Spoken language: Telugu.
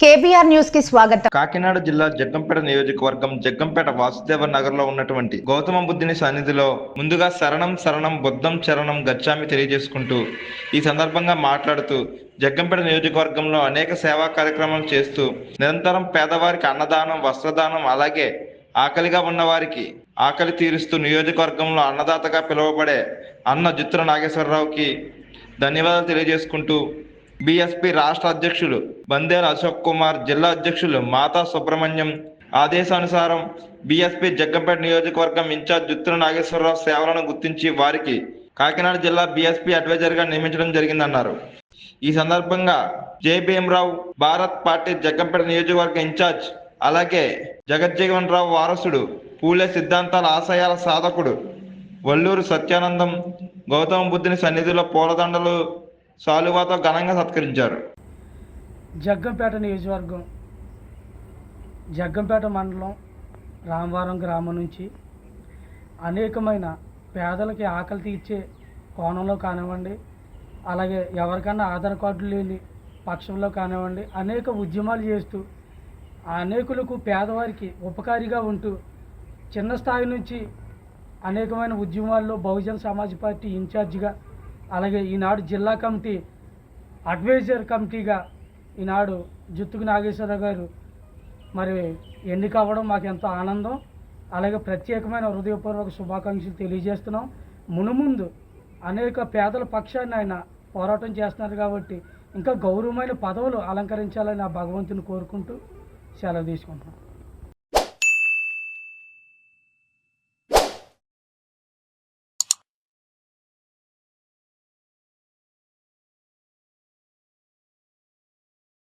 కేబీఆర్ న్యూస్కి స్వాగతం. కాకినాడ జిల్లా జగ్గంపేట నియోజకవర్గం జగ్గంపేట వాసుదేవ నగర్లో ఉన్నటువంటి గౌతమ బుద్ధుని సన్నిధిలో ముందుగా శరణం శరణం బుద్ధం చరణం గచ్చామి తెలియజేసుకుంటూ ఈ సందర్భంగా మాట్లాడుతూ జగ్గంపేట నియోజకవర్గంలో అనేక సేవా కార్యక్రమాలు చేస్తూ నిరంతరం పేదవారికి అన్నదానం వస్త్రదానం అలాగే ఆకలిగా ఉన్న వారికి ఆకలి తీరుస్తూ నియోజకవర్గంలో అన్నదాతగా పిలువబడే అన్న జుత్తుల నాగేశ్వరరావుకి ధన్యవాదాలు తెలియజేసుకుంటూ బీఎస్పీ రాష్ట్ర అధ్యక్షులు బందేల అశోక్ కుమార్ జిల్లా అధ్యక్షులు మాతా సుబ్రహ్మణ్యం. ఆదేశానుసారం బీఎస్పీ జగ్గంపేట నియోజకవర్గం ఇన్ఛార్జ్ జుత్తుల నాగేశ్వరరావు సేవలను గుర్తించి వారికి కాకినాడ జిల్లా బీఎస్పీ అడ్వైజర్గా నియమించడం జరిగిందన్నారు. ఈ సందర్భంగా జే భీమరావు భారత్ పార్టీ జగ్గంపేట నియోజకవర్గ ఇన్ఛార్జ్ అలాగే జగజ్జీవన్ రావు వారసుడు పూలే సిద్ధాంతాల ఆశయాల సాధకుడు వల్లూరు సత్యానందం గౌతమ బుద్ధుని సన్నిధిలో పూలదండలు సాలువాతో ఘనంగా సత్కరించారు. జగ్గంపేట నియోజకవర్గం జగ్గంపేట మండలం రామవరం గ్రామం నుంచి అనేకమైన పేదలకి ఆకలి తీర్చే కోణంలో కానివ్వండి అలాగే ఎవరికన్నా ఆధార్ కార్డు లేని పక్షంలో కానివ్వండి అనేక ఉద్యమాలు చేస్తూ అనేకులకు పేదవారికి ఉపకారిగా ఉంటూ చిన్న స్థాయి నుంచి అనేకమైన ఉద్యమాల్లో బహుజన సమాజ్ పార్టీ ఇన్ఛార్జిగా అలాగే ఈనాడు జిల్లా కమిటీ అడ్వైజర్ కమిటీగా ఈనాడు జుత్తుకు నాగేశ్వరరావు గారు మరి ఎన్నిక అవ్వడం మాకు ఎంతో ఆనందం. అలాగే ప్రత్యేకమైన హృదయపూర్వక శుభాకాంక్షలు తెలియజేస్తున్నాం. మునుముందు అనేక పేదల పక్షాన్ని ఆయన పోరాటం చేస్తున్నారు కాబట్టి ఇంకా గౌరవమైన పదవులు అలంకరించాలని ఆ భగవంతుని కోరుకుంటూ సెలవు తీసుకుంటున్నాం.